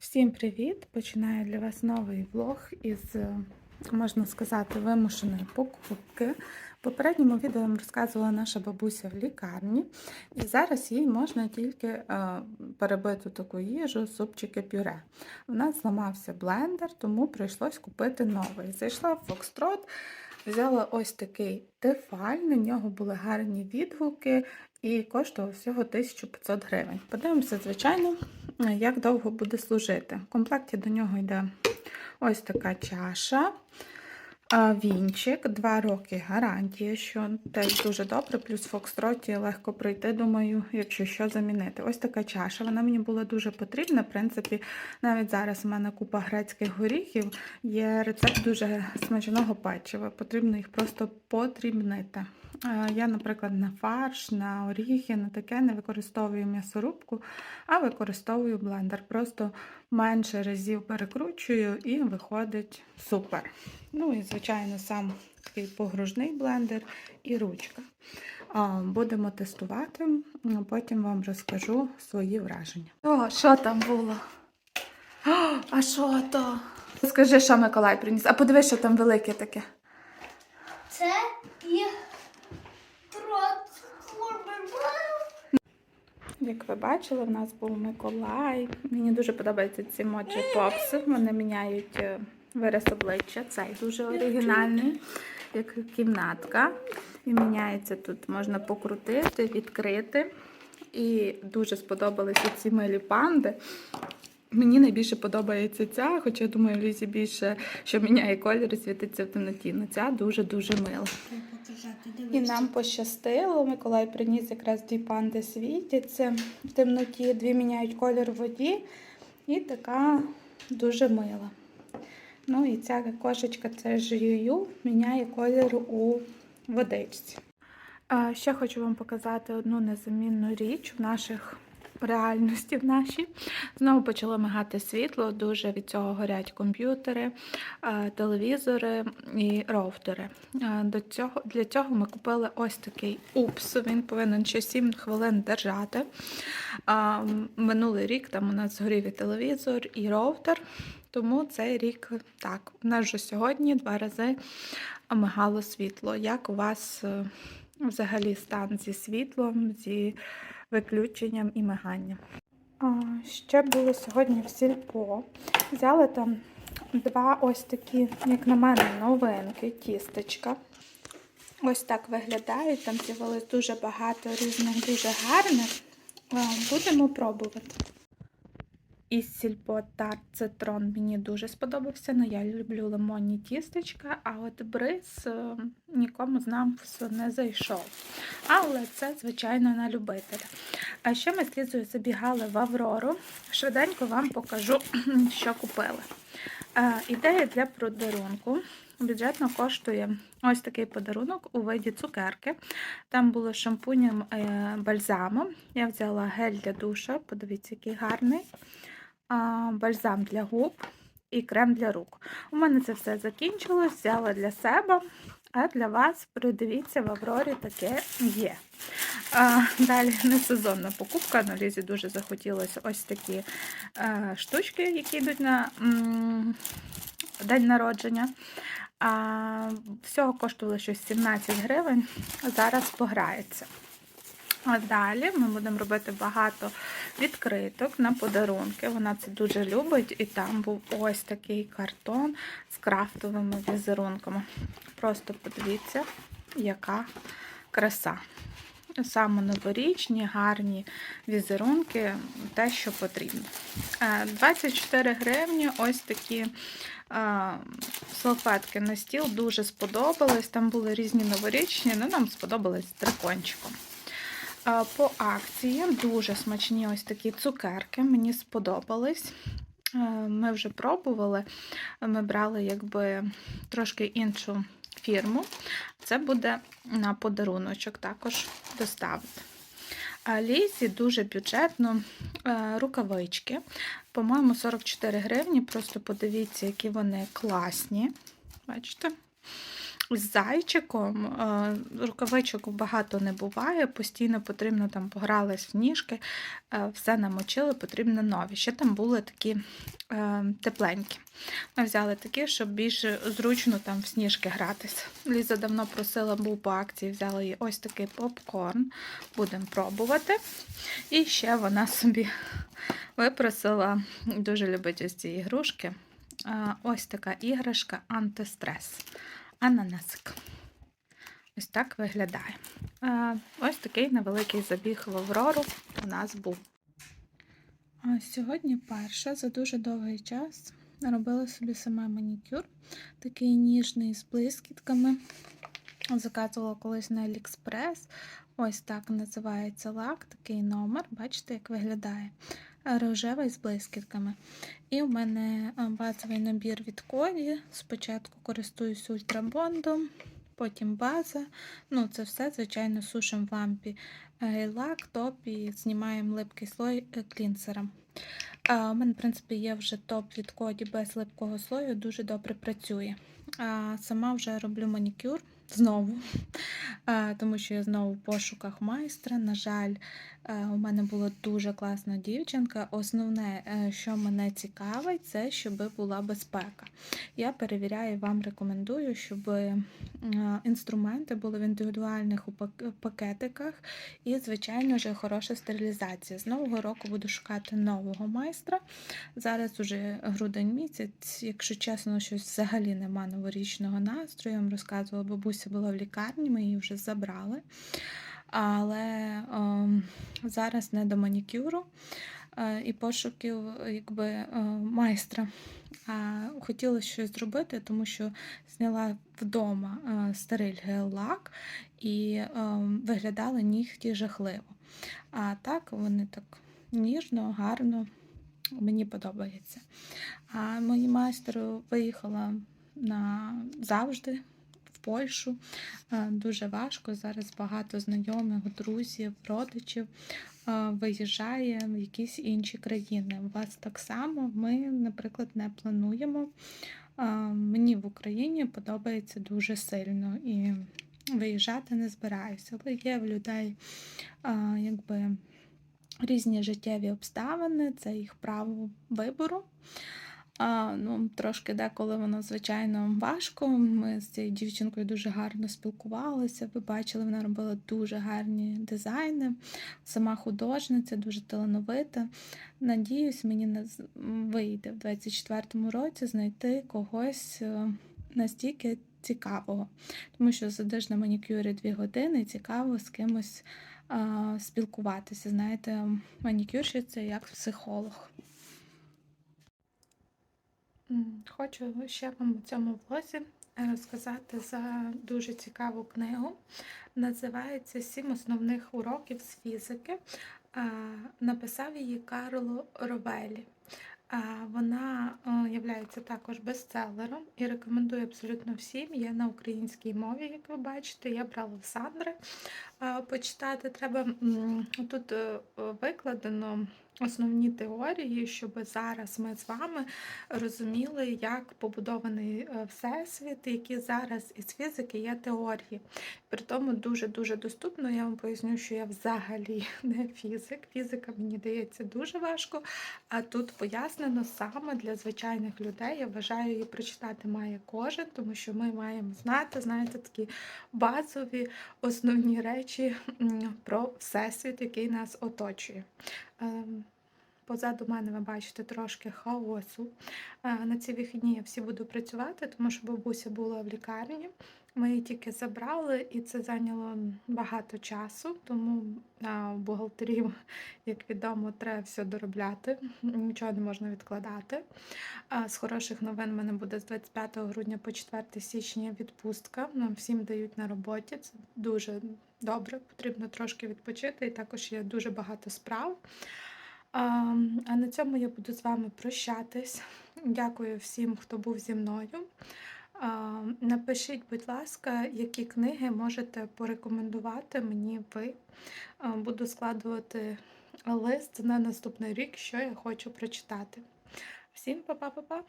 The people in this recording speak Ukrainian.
Всім привіт! Починаю для вас новий влог із, е, можна сказати, вимушеної покупки. В попередньому відео вам розказувала наша бабуся в лікарні, і зараз їй можна тільки е, перебити таку їжу, супчики пюре. У нас зламався блендер, тому прийшлось купити новий. Зайшла в Фокстрот, взяла ось такий тефаль, на нього були гарні відгуки і коштував всього 1500 гривень. Подивимося, звичайно, як довго буде служити. В комплекті до нього йде ось така чаша, вінчик, 2 роки гарантія, що теж дуже добре, плюс Фокстроті легко пройти, думаю, якщо що замінити. Ось така чаша. Вона мені була дуже потрібна. В принципі, навіть зараз у мене купа грецьких горіхів, є рецепт дуже смачного печива. Потрібно їх просто подрібнити. Я, наприклад, на фарш, на оріхи, на таке не використовую м'ясорубку, а використовую блендер. Просто менше разів перекручую і виходить супер. Ну і, звичайно, сам такий погружний блендер і ручка. Будемо тестувати, потім вам розкажу свої враження. О, що там було? О, а що то? Скажи, що Миколай приніс. А подивись, що там велике таке. Це і. Як ви бачили, в нас був Миколай. Мені дуже подобаються ці моджі попси. Вони міняють е, вираз обличчя. Цей дуже оригінальний, як кімнатка. І міняється тут, можна покрутити, відкрити. І дуже сподобалися ці милі панди. Мені найбільше подобається ця, хоча я думаю, Лізі більше, що міняє колір і світиться в темноті. Ну ця дуже-дуже мила. І нам пощастило. Миколай приніс якраз дві панди світяться в темноті, дві міняють колір в воді. І така дуже мила. Ну і ця кошечка це ж Юю, міняє колір у водичці. Ще хочу вам показати одну незамінну річ в наших реальності в нашій. Знову почало мигати світло, дуже від цього горять комп'ютери, е, телевізори і роутери. Е, До цього, для цього ми купили ось такий упс. Він повинен ще 7 хвилин держати. Минулий рік там у нас згорів і телевізор, і роутер. Тому цей рік так. У нас вже сьогодні два рази мигало світло. Як у вас е, взагалі стан зі світлом, зі виключенням і миганням? Ще були сьогодні в сільпо. Взяли там два ось такі, як на мене, новинки, тістечка. Ось так виглядають. Там з'явилось дуже багато різних, дуже гарних. Будемо пробувати. Із сільпо тарт цитрон мені дуже сподобався, але я люблю лимонні тістечка, а от бриз е, нікому з нас не зайшов. Але це, звичайно, на любителя. А ще ми з забігали в Аврору. Швиденько вам покажу, що купили. Е, Ідея для подарунку. Бюджетно коштує ось такий подарунок у виді цукерки. Там було шампунем е, бальзамом. Я взяла гель для душа, подивіться, який гарний. А, бальзам для губ і крем для рук. У мене це все закінчилось, взяла для себе, а для вас, придивіться, в Аврорі таке є. А, далі не сезонна покупка, на Лізі дуже захотілося ось такі штучки, які йдуть на день народження. А, всього коштувало щось 17 гривень, зараз пограється. А далі ми будемо робити багато відкриток на подарунки. Вона це дуже любить. І там був ось такий картон з крафтовими візерунками. Просто подивіться, яка краса. Саме новорічні, гарні візерунки, те, що потрібно. Е, 24 гривні ось такі е, салфетки на стіл дуже сподобались. Там були різні новорічні, але нам сподобались з дракончиком. По акції дуже смачні ось такі цукерки, мені сподобались. Е, Ми вже пробували, ми брали якби трошки іншу фірму. Це буде на подаруночок також доставити. Лізі дуже бюджетно е, рукавички. По-моєму, 44 гривні. Просто подивіться, які вони класні. Бачите? З зайчиком. Е, Рукавичок багато не буває, постійно потрібно там погрались в ніжки, е, все намочили, потрібно нові. Ще там були такі е, тепленькі. Ми взяли такі, щоб більш зручно там в сніжки гратись. Ліза давно просила, був по акції, взяла їй ось такий попкорн. Будемо пробувати. І ще вона собі випросила, дуже любить ось ці ігрушки. Ось така іграшка антистрес. Ананасик. Ось так виглядає. Е, Ось такий невеликий забіг в Аврору у нас був. Сьогодні перша за дуже довгий час робила собі сама манікюр. Такий ніжний з блискітками. Заказувала колись на Аліекспрес. Ось так називається лак, такий номер. Бачите, як виглядає. Рожевий з блискітками. І в мене базовий набір від Коді. Спочатку користуюсь ультрабондом, потім база. Ну, це все, звичайно, сушимо в лампі гель-лак, топ і знімаємо липкий слой е, клінсером. А, у мене, в принципі, є вже топ від Коді без липкого слою, дуже добре працює. А, сама вже роблю манікюр знову, тому що я знову в пошуках майстра. На жаль, е, у мене була дуже класна дівчинка. Основне, е, що мене цікавить, це щоб була безпека. Я перевіряю, вам рекомендую, щоб е, інструменти були в індивідуальних пакетиках і, звичайно ж, хороша стерилізація. З нового року буду шукати нового майстра. Зараз уже грудень місяць, якщо чесно, щось взагалі нема новорічного настрою. Я вам розказувала, бабуся була в лікарні, ми її вже забрали. Але ем, зараз не до манікюру е, і пошуків якби, е, майстра. А хотіла щось зробити, тому що зняла вдома е, стериль гел-лак і е, виглядали нігті жахливо. А так вони так ніжно, гарно, мені подобається. А мені майстеру виїхала на завжди в Польщу. Е, Дуже важко. Зараз багато знайомих, друзів, родичів е, виїжджає в якісь інші країни. У вас так само ми, наприклад, не плануємо. Е, Мені в Україні подобається дуже сильно і виїжджати не збираюся. Але є в людей якби різні життєві обставини, це їх право вибору. А, ну, трошки деколи воно, звичайно, важко. Ми з цією дівчинкою дуже гарно спілкувалися. Ви бачили, вона робила дуже гарні дизайни. Сама художниця, дуже талановита. Надіюсь, мені наз- вийде в 24-му році знайти когось е, настільки цікавого. Тому що сидиш на манікюрі дві години, і цікаво з кимось а, спілкуватися. Знаєте, манікюрщик це як психолог. Хочу ще вам у цьому влозі е, розказати за дуже цікаву книгу. Називається Сім основних уроків з фізики. Е, Написав її Карло Ровелі. Е, Вона є також бестселером і рекомендую абсолютно всім. Є на українській мові, як ви бачите. Я брала в Сандри е, почитати. Треба тут е, викладено основні теорії, щоб зараз ми з вами розуміли, як побудований е, всесвіт, які зараз із фізики є теорії. При тому дуже-дуже доступно. Я вам поясню, що я взагалі не фізик. Фізика мені дається дуже важко. А тут пояснено саме для звичайних людей. Я вважаю, її прочитати має кожен, тому що ми маємо знати, знаєте, такі базові основні речі про всесвіт, який нас оточує. Ем, Позаду мене ви бачите трошки хаосу. Е, На ці вихідні я всі буду працювати, тому що бабуся була в лікарні. Ми її тільки забрали, і це зайняло багато часу, тому а, бухгалтерів, як відомо, треба все доробляти, нічого не можна відкладати. А, З хороших новин в мене буде з 25 грудня по 4 січня відпустка. Нам всім дають на роботі. Це дуже добре, потрібно трошки відпочити, і також є дуже багато справ. А, а на цьому я буду з вами прощатись. Дякую всім, хто був зі мною. Напишіть, будь ласка, які книги можете порекомендувати мені ви. Буду складувати лист на наступний рік, що я хочу прочитати. Всім па-па-па-па!